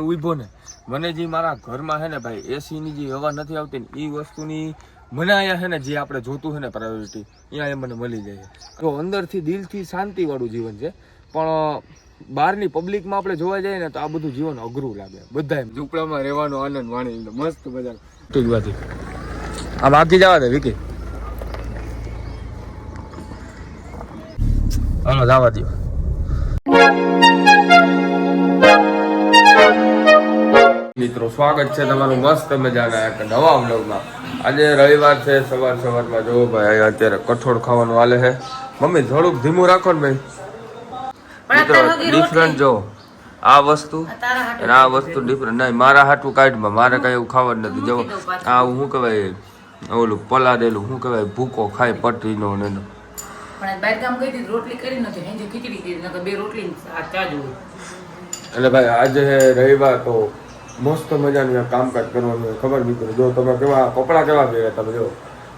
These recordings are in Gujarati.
ઊભો ને. મને જે મારા ઘરમાં છે ને ભાઈ, એસીની જે હવા નથી આવતી ને એ વસ્તુની મને અહીંયા છે ને, જે આપણે જોતું છે ને પ્રાયોરિટી અહીંયા એ મને મળી જાય તો અંદરથી દિલથી શાંતિવાળું જીવન છે. પણ, બહારની પબ્લિકમાં આપણે જોવા જઈએ ને, તો આ બધું જીવન અઘરું લાગે. બધા ઝૂંપડામાં રહેવાનો આનંદ માણી મસ્ત મજા. ટીકવાથી આમ બાકી જવા દે, વિકી. હલો, જવા દો મિત્રો સ્વાગત છે તમારું મસ્ત મજાના એક નવા વ્લોગમાં. આજે રવિવાર છે સવાર સવારમાં જો ભાઈ અત્યારે કઠોળ ખાવાનું હાલે છે. મમ્મી થોડુંક ધીમું રાખો ને ભાઈ. મિત્રો ડિફરન્ટ જો આ વસ્તુ અને આ વસ્તુ ડિફરન્ટ નહીં મારા હાટું કાઢમાં મારે કઈ એવું જ નથી. જો આ શું કહેવાય ઓલું પલાળેલું શું કહેવાય ભૂકો ખાય પટરીનો ને રોટલી કરી નથી ખીચડી બે રોટલી એટલે ભાઈ આજે હે રવિવાર તો મસ્ત મજાનું કામકાજ કરવાનું. ખબર મિત્રો જો તમે કેવા કપડાં કેવા પહેર્યા તમે જો.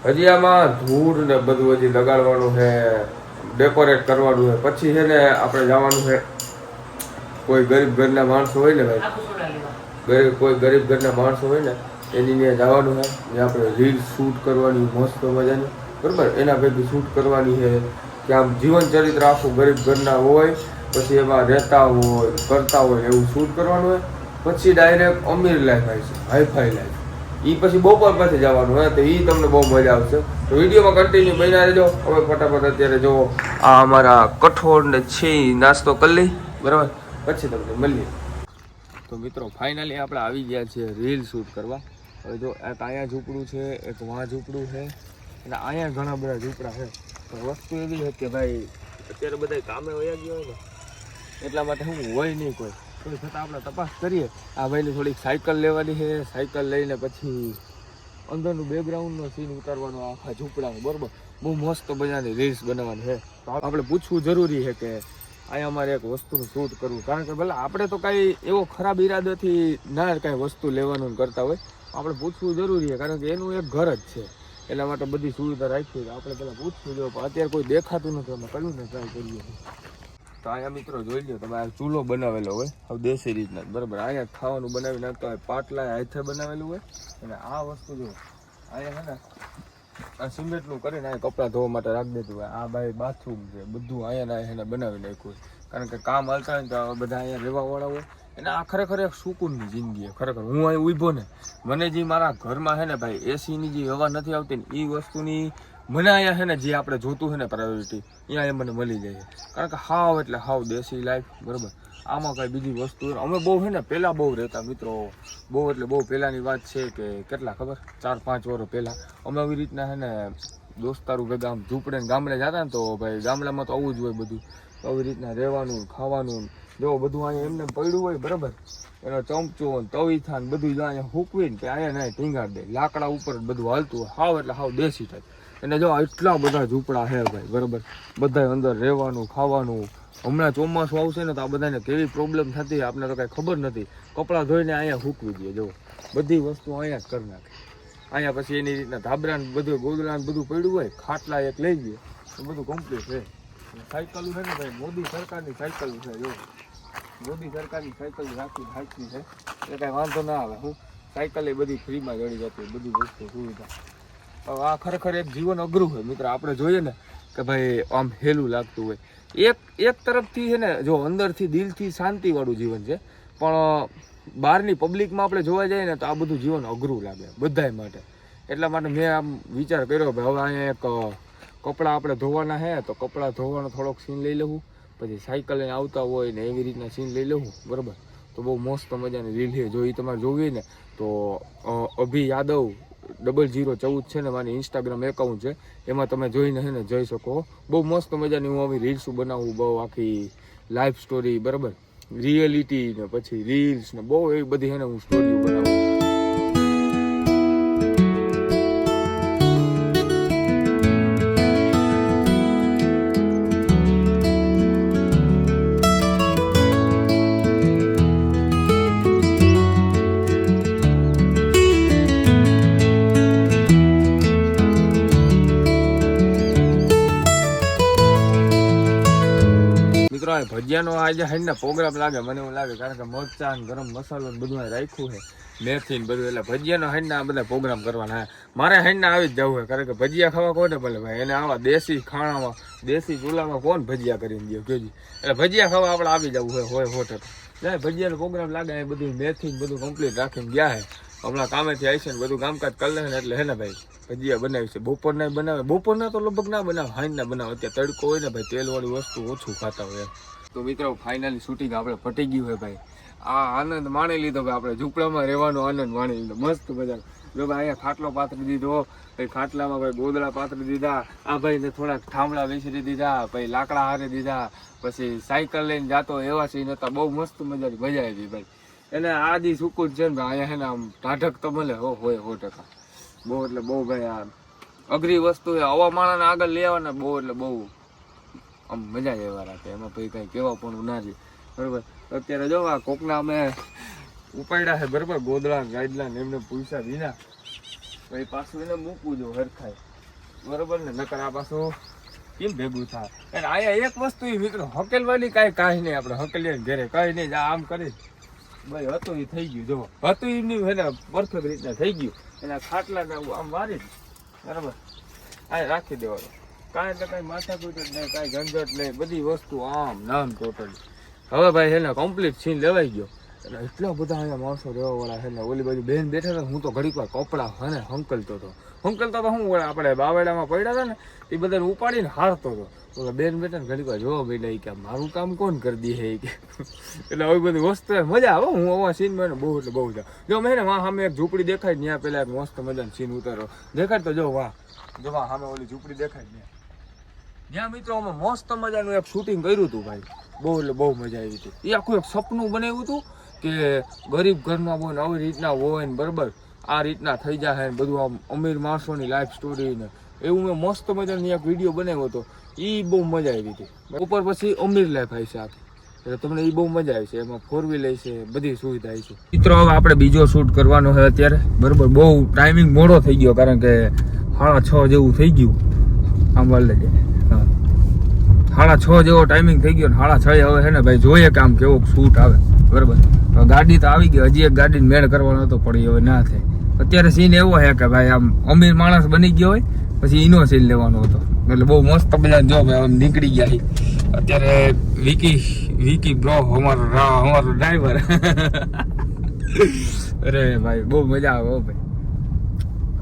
હજી આમાં ધૂળ ને બધું હજી લગાડવાનું છે ડેકોરેટ કરવાનું છે. પછી છે ને આપણે જવાનું છે કોઈ ગરીબ ઘરના માણસો હોય ને ભાઈ ગરીબ કોઈ ગરીબ ઘરના માણસો હોય ને એની ત્યાં જવાનું છે. ને આપણે રીલ શૂટ કરવાની મસ્ત મજાની બરાબર? એના ભેગી શૂટ કરવાની છે. કે આમ જીવન ચરિત્ર આખું ગરીબ ઘરના હોય પછી એમાં રહેતા હોય કરતા હોય એવું શૂટ કરવાનું હોય. પછી ડાયરેક્ટ અમીર લાઈફ આવી છે હાઈફાઈ લાઈફ એ પછી બપોર પાસે જવાનું હોય તો એ તમને બહુ મજા આવશે. તો વિડીયોમાં કન્ટિન્યુ બન્યા રહેજો. હવે ફટાફટ અત્યારે જો આ અમારા કઠોળ ને છે નાસ્તો કરી લઈ. બરાબર? પછી તમને મળીએ. તો મિત્રો ફાઇનલી આપણે આવી ગયા છીએ રીલ શૂટ કરવા. હવે જો એક અહીંયા ઝૂંપડું છે, એક વાં ઝૂંપડું છે. અને અહીંયા ઘણા બધા ઝૂંપડા છે. પણ વસ્તુ એવી છે કે ભાઈ, અત્યારે બધા કામે વયા ગયા હોય ને, એટલા માટે હું હોય નહીં કોઈ. તો છતાં આપણે તપાસ કરીએ. આ ભાઈની થોડીક સાયકલ લેવાની છે. સાયકલ લઈને પછી અંદરનું બેકગ્રાઉન્ડનો સીન ઉતારવાનો આખા ઝૂંપડાનું, બરોબર? બહુ મસ્ત મજાની રીલ્સ બનાવવાની છે. તો આપણે પૂછવું જરૂરી છે કે અહીંયા અમારે એક વસ્તુનું શૂટ કરવું. કારણ કે ભલે, આપણે તો કાંઈ એવો ખરાબ ઈરાદાથી ના કાંઈ વસ્તુ લેવાનું કરતા હોય. આપણે પૂછવું જરૂરી છે, કારણ કે એનું એક ઘર જ છે. એટલા માટે બધી સુવિધા રાખી આપણે પહેલાં પૂછવું જોઈએ, પણ અત્યારે કોઈ દેખાતું નથી. અમે કર્યું ને ટ્રાય કરીએ. તો અહીંયા મિત્રો જોઈ લો તમે આ ચૂલો બનાવેલો હોય, હવે દેશી રીતના બરાબર? અહીંયા ખાવાનું બનાવી નાખતા હોય પાટલા હાથે બનાવેલું હોય, અને આ વસ્તુ જો અહીંયા છે ને, આ સિમેન્ટનું કરીને અહીંયા કપડાં ધોવા માટે રાખી દેતું હોય. આ ભાઈ બાથરૂમ છે, બધું અહીંયા એને બનાવી નાખ્યું હોય કારણ કે કામ હાલતા હોય તો બધા અહીંયા રહેવાવાળા હોય, અને આ ખરેખર એક સુકૂનની જિંદગી ખરેખર. હું અહીં ઊભો ને, મને જે મારા ઘરમાં છે ને ભાઈ એસીની જે હવા નથી આવતી ને એ વસ્તુની મને અહીંયા છે ને જે આપણે જોતું છે ને પ્રાયોરિટી અહીંયા એ મને મળી જાય કારણ કે હાવ એટલે હાવ દેશી લાઈફ બરાબર? આમાં કાંઈ બીજી વસ્તુ અમે બહુ છે ને પહેલાં બહુ રહેતા મિત્રો. બહુ એટલે બહુ પહેલાંની વાત છે કે કેટલા ખબર? ચાર પાંચ વર્ષ પહેલાં. અમે આવી રીતના છે ને દોસ્તારું ભેગા આમ ઝૂંપડે ગામડે જતા ને તો ભાઈ ગામડામાં તો આવું જ હોય બધું. તો આવી રીતના રહેવાનું ખાવાનું જો બધું અહીંયા એમને પડ્યું હોય, બરાબર? એનો ચમચો તવીથા બધું અહીંયા હૂકવીને કે અહીંયા ના ટીંગાડી દે. લાકડા ઉપર બધું હાલતું હોય. હાવ એટલે હાવ દેશી થાય. અને જો એટલા બધા ઝૂંપડા છે ભાઈ, બરાબર? બધા અંદર રહેવાનું, ખાવાનું. હમણાં ચોમાસું આવશે ને તો આ બધાને કેવી પ્રોબ્લેમ થતી આપણે તો કાંઈ ખબર નથી. કપડાં ધોઈને અહીંયા હૂકવી દે જો બધી વસ્તુ અહીંયા જ કરી નાખે. અહીંયા પછી એની રીતના ધાબરા બધું, ગોદડા બધું પડ્યું હોય, ખાટલા એક લઈ ગયે. તો બધું કમ્પ્લીટ છે. સાયકલ છે ને ભાઈ, મોદી સરકારની સાયકલ છે જો મોદી સરકારની સાયકલ રાખી રાખી છે. એટલે કાંઈ વાંધો ના આવે, હું સાયકલ એ બધી ફ્રીમાં જડી જતી બધી વસ્તુ સુવિધા. આ ખરેખર એક જીવન અઘરું હોય. મિત્ર, આપણે જોઈએ ને કે ભાઈ આમ હેલું લાગતું હોય. એક એક તરફથી છે ને, જો અંદરથી દિલથી શાંતિવાળું જીવન છે. પણ બહારની પબ્લિકમાં આપણે જોવા જઈએ ને તો આ બધું જીવન અઘરું લાગે બધાય માટે. એટલા માટે મેં આમ વિચાર કર્યો ભાઈ હવે અહીંયા એક કપડાં આપણે ધોવાના હે, તો કપડાં ધોવાનો થોડોક સીન લઈ લઉં. પછી સાયકલ લઈને આવતા હોય ને એવી રીતના સીન લઈ લઉં, બરાબર? તો બહુ મસ્ત મજાની રીલ છે. જો એ તમારે જોવી ને, તો અભી યાદવ ડબલ જીરો ચૌદ છે ને મારી ઇન્સ્ટાગ્રામ એકાઉન્ટ છે. એમાં તમે જોઈને છે ને જોઈ શકો બહુ મસ્ત મજાની હું આવી રીલ્સ બનાવું, બહુ આખી લાઈફ સ્ટોરી બરાબર? રિયલિટી ને પછી રીલ્સ ને બહુ એવી બધી છે ને હું સ્ટોરીઓ બનાવું. ભજીયાનો આજે હંડના પ્રોગ્રામ લાગે, મને એવું લાગે કારણ કે મરચાં ગરમ મસાલો ને બધું રાખ્યું છે, મેથી ને બધું, એટલે ભજીયાનો હંડના આ બધા પ્રોગ્રામ કરવાના. મારે હંડના આવી જ જવું છે, કારણ કે ભજીયા ખાવા કોને ભલે ભાઈ? એને આવા દેશી ખાણામાં, દેશી ચૂલામાં કોણ ભજીયા કરીને દે, કેજી. એટલે ભજીયા ખાવા આપણે આવી જવું હોય હોય હોટલ. જાય ભજીયાનો પ્રોગ્રામ લાગે, એ બધું મેથી ને બધું કમ્પ્લીટ રાખીને ગયા છે. હમણાં કામેથી આવી છે ને બધું કામકાજ કરી લે ને એટલે હે ને ભાઈ, ભજીયા બનાવી છે. બપોરના બનાવે. બપોરના તો લગભગ ના બનાવે હાઈના બનાવે. અત્યારે તડકો હોય ને ભાઈ, તેલવાળી વસ્તુ ઓછું ખાતા હોય એમ. તો મિત્રો ફાઇનલી શૂટિંગ આપણે પટી ગયું હોય ભાઈ. આ આનંદ માણી લીધો ભાઈ, આપણે ઝૂંપડામાં રહેવાનો આનંદ માણી લીધો. મસ્ત મજા જો ભાઈ, અહીંયા ખાટલો પાથરી દીધો. ભાઈ, ખાટલામાં ભાઈ ગોદડા પાથરી દીધા. આ ભાઈને થોડાક થાંભલા વિસરી દીધા. પછી લાકડા હારી દીધા. પછી સાયકલ લઈને જાતો એવા સીન હતા બહુ મસ્ત મજાની મજા આવી ભાઈ. એને આ દી સુકૂન છે ને ભાઈ, અહીંયા આમ ટાઢક તો મળે. હો, હોય હો ટકા. બહુ એટલે બહુ ભાઈ આ અઘરી વસ્તુ છે. આવા આગળ લઈ આવવાના બહુ એટલે બહુ આમ મજા જ રાખે. એમાં પછી કઈ કેવા પણ ના રહે બરોબર? અત્યારે જો આ કોકના અમે ઉપાડ્યા છે, બરોબર? ગોદડા ગાઈડલા ને એમને પૂછ્યા વિના. પછી પાછું એને મૂકવું જો હરખાય બરોબર ને? નકર આ પાછું કેમ ભેગું થાય? અને અહીંયા એક વસ્તુ એ મિત્રો, હકેલવાની કાંઈ કાંઈ નહીં આપણે, હકેલીએ ઘેરે કઈ નહીં આમ કરી. ભાઈ, હતું એ થઈ ગયું, જો. હતું એમની એને પરફેક્ટ રીતના થઈ ગયું. એના ખાટલા ને આમ વારી બરાબર? આ રાખી દેવાનો. કાંઈ એટલે કાંઈ માથાકૂટ જ નહીં, કાંઈ ઝંઝટ નહીં, બધી વસ્તુ આમ નામ ટોટલી. હવે ભાઈ છે ને કમ્પ્લીટ સીન લેવાઈ ગયો. એટલે એટલા બધા અહીંયા માણસો રહેવા વાળા છે ને ઓલી બાજુ બેન બેઠા હતા, હું તો ઘડીક વાર કપડા હને હંકલતો હતો. હંકલતો તો હું વળે આપણે બાવેડામાં પડ્યા હતા ને, એ બધાને ઉપાડીને હારતો હતો. ઓલા બેન બેઠા ને ઘડીક વાર જોવા બેઠા કે મારું કામ કોણ કરી દે કે એટલે આવી બધી વસ્તુ મજા આવે હું. આવા સીનમાં બહુ એટલે બહુ જા જો મેં ને વાહ સામે એક ઝૂંપડી દેખાય ત્યાં પેલા એક મસ્ત મજાનો સીન ઉતારો દેખાય તો જો વાહ જો વાહ સામે ઓલી ઝૂંપડી દેખાય ત્યાં ત્યાં મિત્રો અમે મસ્ત મજાનું એક શૂટિંગ કર્યું હતું ભાઈ. બહુ એટલે બહુ મજા આવી હતી. એ આખું એક સપનું બનાવ્યું હતું કે ગરીબ ઘરમાં હોય ને આવી રીતના હોય ને બરાબર, આ રીતના થઈ જાય ને બધું આમ અમીર માણસોની લાઈફ સ્ટોરી ને. એવું મેં મસ્ત મજાનો એક વીડિયો બનાવ્યો હતો. એ બહુ મજા આવી હતી. ઉપર પછી અમીર લાઈફ આવી છે આખી. એટલે તમને એ બહુ મજા આવી છે. એમાં ફોર વ્હીલ છે, બધી સુવિધા છે. મિત્રો, હવે આપણે બીજો શૂટ કરવાનો છે અત્યારે. બરાબર, બહુ ટાઈમિંગ મોડો થઈ ગયો કારણ કે સાડા છ જેવું થઈ ગયું. આમ વાલે જાય સાડા છ જેવો ટાઈમિંગ થઈ ગયો સાડા છ હવે છે ને ભાઈ જોઈએ કે આમ કેવો શૂટ આવે. બરાબર? ગાડી તો આવી ગઈ. હજી એક ગાડીને મેળ કરવાનો હતો, પણ હવે ના થાય. અત્યારે સીન એવો છે કે ભાઈ આમ અમીર માણસ બની ગયો હોય, પછી એનો સીન લેવાનો હતો. એટલે બહુ મસ્ત બધા જો ભાઈ આમ નીકળી ગયા. અત્યારે વિકી વિકી બ્રો અમારો અમારો ડ્રાઈવર અરે ભાઈ, બહુ મજા આવે ભાઈ.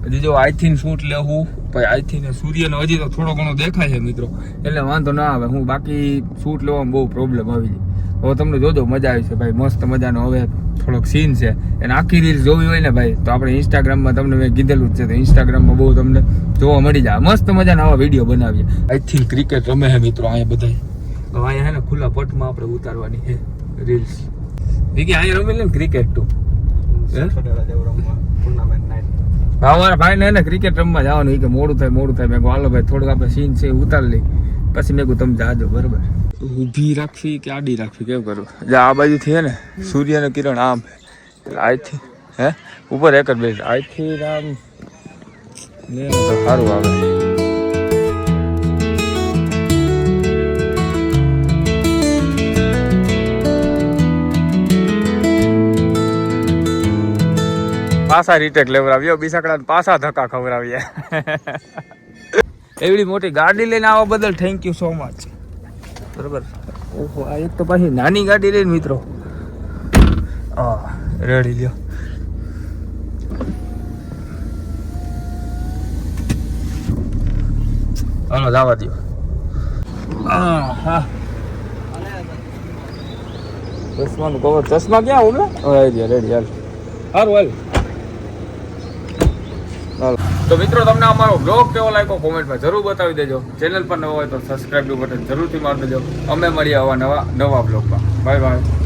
હજી જો આઈથી શૂટ લેવું પછી આઈથી સૂર્યનો હજી તો થોડો ઘણો દેખાય છે મિત્રો. એટલે વાંધો ના આવે હું બાકી શૂટ લેવામાં બહુ પ્રોબ્લેમ આવી જાય. હવે તમને જોજો મજા આવી છે ભાઈ મસ્ત મજાનો હવે થોડોક સીન છે. અને આખી રીલ જોવી હોય ને ભાઈ તો આપણે ઇન્સ્ટાગ્રામમાં તમને મેં કીધેલું જ છે તો ઇન્સ્ટાગ્રામમાં બહુ તમને જોવા મળી જાય. મસ્ત મજાના આવા વીડિયો બનાવીએ. આઈ થિંક ક્રિકેટ રમે છે મિત્રો અહીંયા બધા હવે અહીંયા હે ને ખુલ્લા પટમાં આપણે ઉતારવાની છે રીલ્સ વિકી અહીંયા રમે ને ક્રિકેટ તું? હે? હા, અમારા ભાઈને ને ને ક્રિકેટ રમવા જવાનું કે મોડું થાય મોડું થાય. મેં હાલો ભાઈ થોડુંક આપણે સીન છે ઉતાર લઈ પછી મેં કહું તમે જાજો બરાબર. ઊભી રાખવી કે આડી રાખવી કેવું કરવું જે આ બાજુથી હે ને સૂર્યનું કિરણ આમ આજથી હે? ઉપર એક જ બેસ. આજથી આમ સારું આવે. પાસા રીટેક લેવડાવ્યો બિસાકડા પાછા ધક્કા ખવડાવ્યા એવડી મોટી ગાડી લઈને આવવા બદલ થેન્ક યુ સો મચ બરોબર? ઓહો, આ એક તો પાછી નાની ગાડી લઈને મિત્રો. હા રેડી લ્યો. હાલો, જવા દો હા ચશ્માનું કવર ચશ્મા ક્યાં ઉમે રેડી રેડી હાલ. સારું હાલો. તો મિત્રો, તમને અમારો બ્લોગ કેવો લાગ્યો કોમેન્ટમાં જરૂર બતાવી દેજો. ચેનલ પર નવો હોય તો સબસ્ક્રાઈબ બટન જરૂરથી મારી દેજો. અમે મળીએ આવા નવા નવા બ્લોગમાં બાય બાય.